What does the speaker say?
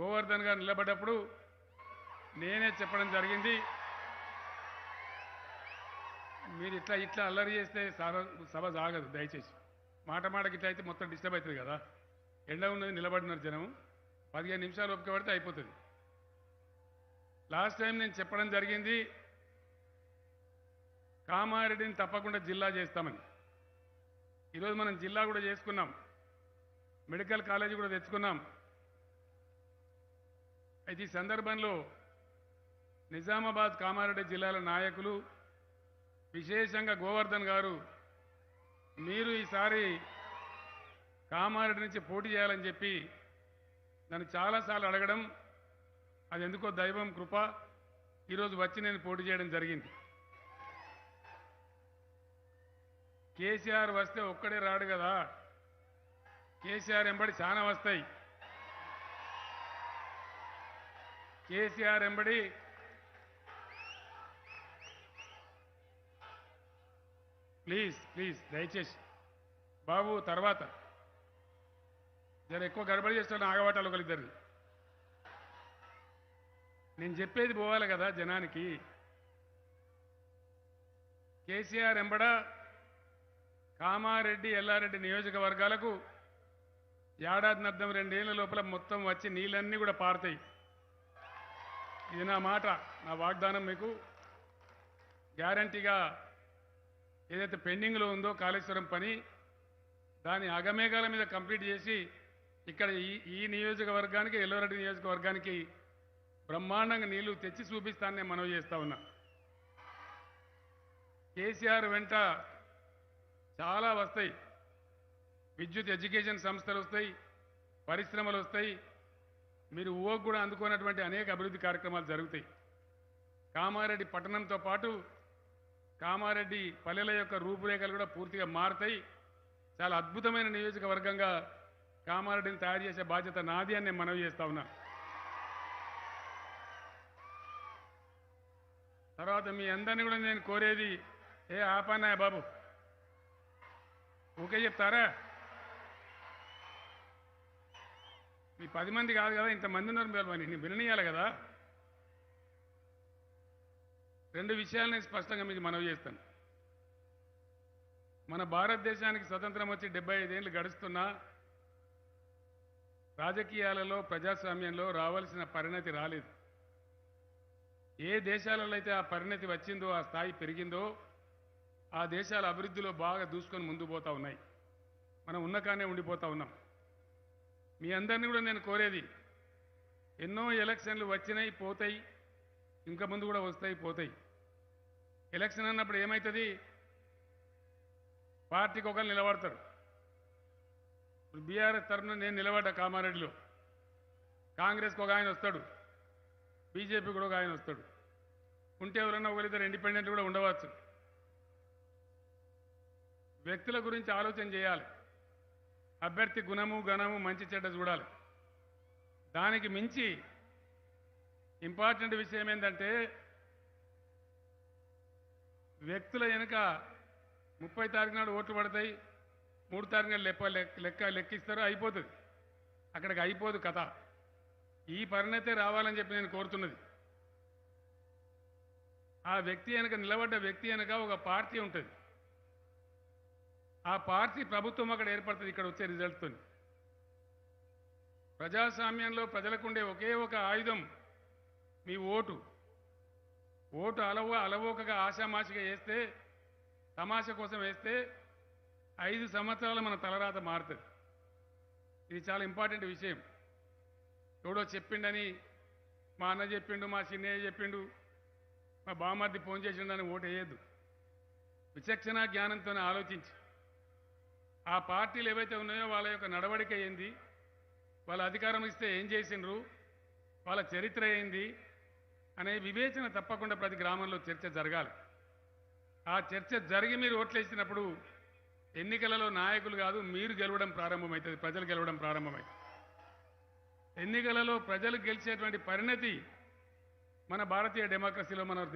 గోవర్ధన్ గారు నిలబడ్డప్పుడు నేనే చెప్పడం జరిగింది. మీరు ఇట్లా ఇట్లా అల్లరి చేస్తే సభ సభ సాగదు దయచేసి. మాట మాటకి ఇట్లా అయితే మొత్తం డిస్టర్బ్ అవుతుంది కదా. ఎండ ఉన్నది నిలబడినారు జనం. పదిహేను నిమిషాలు ఒప్పుకబడితే అయిపోతుంది. లాస్ట్ టైం నేను చెప్పడం జరిగింది కామారెడ్డిని తప్పకుండా జిల్లా చేస్తామని. ఈరోజు మనం జిల్లా కూడా చేసుకున్నాం. మెడికల్ కాలేజీ కూడా తెచ్చుకున్నాం. అయితే ఈ సందర్భంలో నిజామాబాద్ కామారెడ్డి జిల్లాల నాయకులు విశేషంగా గోవర్ధన్ గారు మీరు ఈసారి కామారెడ్డి నుంచి పోటీ చేయాలని చెప్పి నన్ను చాలాసార్లు అడగడం అది ఎందుకో దైవం కృప ఈరోజు వచ్చి నేను పోటీ చేయడం జరిగింది. కేసీఆర్ వస్తే ఒక్కడే రాడు కదా. కేసీఆర్ ఎంబడి చాలా వస్తాయి. కేసీఆర్ ఎంబడి ప్లీజ్ ప్లీజ్ దయచేసి. బాబు తర్వాత. జర ఎక్కువ గడబడి చేస్తున్న ఆగవాటాలు ఒకరిద్దరిని. నేను చెప్పేది పోవాలి కదా జనానికి. కేసీఆర్ ఎంబడ కామారెడ్డి ఎల్లారెడ్డి నియోజకవర్గాలకు ఏడాది నద్దం రెండేళ్ళ లోపల మొత్తం వచ్చి నీళ్ళన్నీ కూడా పారుతాయి. ఇది నా మాట నా వాగ్దానం మీకు. గ్యారంటీగా ఏదైతే పెండింగ్లో ఉందో కాళేశ్వరం పని దాని అగమేఘాల మీద కంప్లీట్ చేసి ఇక్కడ ఈ ఈ నియోజకవర్గానికి ఎల్లవరెడ్డి నియోజకవర్గానికి బ్రహ్మాండంగా నీళ్ళు తెచ్చి చూపిస్తానని మనవి చేస్తా ఉన్నా. కేసీఆర్ వెంట చాలా వస్తాయి. విద్యుత్ ఎడ్యుకేషన్ సంస్థలు వస్తాయి పరిశ్రమలు వస్తాయి. మీరు ఊహకు కూడా అందుకున్నటువంటి అనేక అభివృద్ధి కార్యక్రమాలు జరుగుతాయి. కామారెడ్డి పట్టణంతో పాటు కామారెడ్డి పల్లెల యొక్క రూపురేఖలు కూడా పూర్తిగా మారుతాయి. చాలా అద్భుతమైన నియోజకవర్గంగా కామారెడ్డిని తయారు చేసే బాధ్యత నాది అని నేను మనవి చేస్తా ఉన్నా. తర్వాత మీ అందరినీ కూడా నేను కోరేది ఏ ఆపానా బాబు? ఓకే చెప్తారా? మీ పది మంది కాదు కదా ఇంతమంది ఉన్నారు మీరు నేను విననీయాలి కదా? రెండు విషయాలని స్పష్టంగా మీకు మనవి చేస్తాను. మన భారతదేశానికి స్వతంత్రం వచ్చి డెబ్బై ఐదేళ్ళు గడుస్తున్నా రాజకీయాలలో ప్రజాస్వామ్యంలో రావాల్సిన పరిణతి రాలేదు. ఏ దేశాలలో అయితే ఆ పరిణతి వచ్చిందో ఆ స్థాయి పెరిగిందో ఆ దేశాల అభివృద్ధిలో బాగా దూసుకొని ముందు పోతా ఉన్నాయి. మనం ఉన్నకానే ఉండిపోతా ఉన్నాం. మీ అందరినీ కూడా నేను కోరేది ఎన్నో ఎలక్షన్లు వచ్చినాయి పోతాయి ఇంకా ముందు కూడా వస్తాయి పోతాయి. ఎలక్షన్ అన్నప్పుడు ఏమవుతుంది పార్టీకి ఒకరు నిలబడతారు. ఇప్పుడు బీఆర్ఎస్ తరఫున నేను నిలబడ్డా కామారెడ్డిలో. కాంగ్రెస్కి ఒక ఆయన వస్తాడు బీజేపీ కూడా ఒక ఆయన వస్తాడు. ఉంటే ఎవరన్నా ఒకరిద్దరు ఇండిపెండెంట్ కూడా ఉండవచ్చు. వ్యక్తుల గురించి ఆలోచన చేయాలి. అభ్యర్థి గుణము గణము మంచి చెడ్డ చూడాలి. దానికి మించి ఇంపార్టెంట్ విషయం ఏంటంటే వ్యక్తుల వెనుక ముప్పై తారీఖు నాడు ఓట్లు పడతాయి మూడు తారీఖు నాడు లెక్క లెక్క లెక్క లెక్కిస్తారు అయిపోతుంది. అక్కడికి అయిపోదు కథ. ఈ పరిణతే రావాలని చెప్పి నేను కోరుతున్నది. ఆ వ్యక్తి వెనుక నిలబడ్డ వ్యక్తి వెనుక ఒక పార్టీ ఉంటుంది. ఆ పార్టీ ప్రభుత్వం అక్కడ ఏర్పడుతుంది ఇక్కడ వచ్చే రిజల్ట్తో ప్రజాస్వామ్యంలో ప్రజలకుండే ఒకే ఒక ఆయుధం మీ ఓటు. ఓటు అలవ అలవోకగా ఆశామాషిగా వేస్తే తమాష కోసం వేస్తే ఐదు సంవత్సరాలు మన తలరాత మారుతుంది. ఇది చాలా ఇంపార్టెంట్ విషయం. ఎవడో చెప్పిండని మా అన్న చెప్పిండు మా చిన్నయ్య చెప్పిండు మా బామ్మర్ది ఫోన్ చేసిండని ఓటు వేయద్దు. విచక్షణ జ్ఞానంతో ఆలోచించి. ఆ పార్టీలు ఏవైతే ఉన్నాయో వాళ్ళ యొక్క నడవడిక ఏంది? వాళ్ళ అధికారం ఇస్తే ఏం చేసిండ్రు? వాళ్ళ చరిత్ర ఏంది? అనే వివేచన తప్పకుండా ప్రతి గ్రామంలో చర్చ జరగాలి. ఆ చర్చ జరిగి మీరు ఓట్లేసినప్పుడు ఎన్నికలలో నాయకులు కాదు మీరు గెలవడం ప్రారంభమవుతుంది ప్రజలు గెలవడం ప్రారంభమవుతుంది ఎన్నికలలో ప్రజలు గెలిచేటువంటి పరిణతి మన భారతీయ డెమోక్రసీలో మనం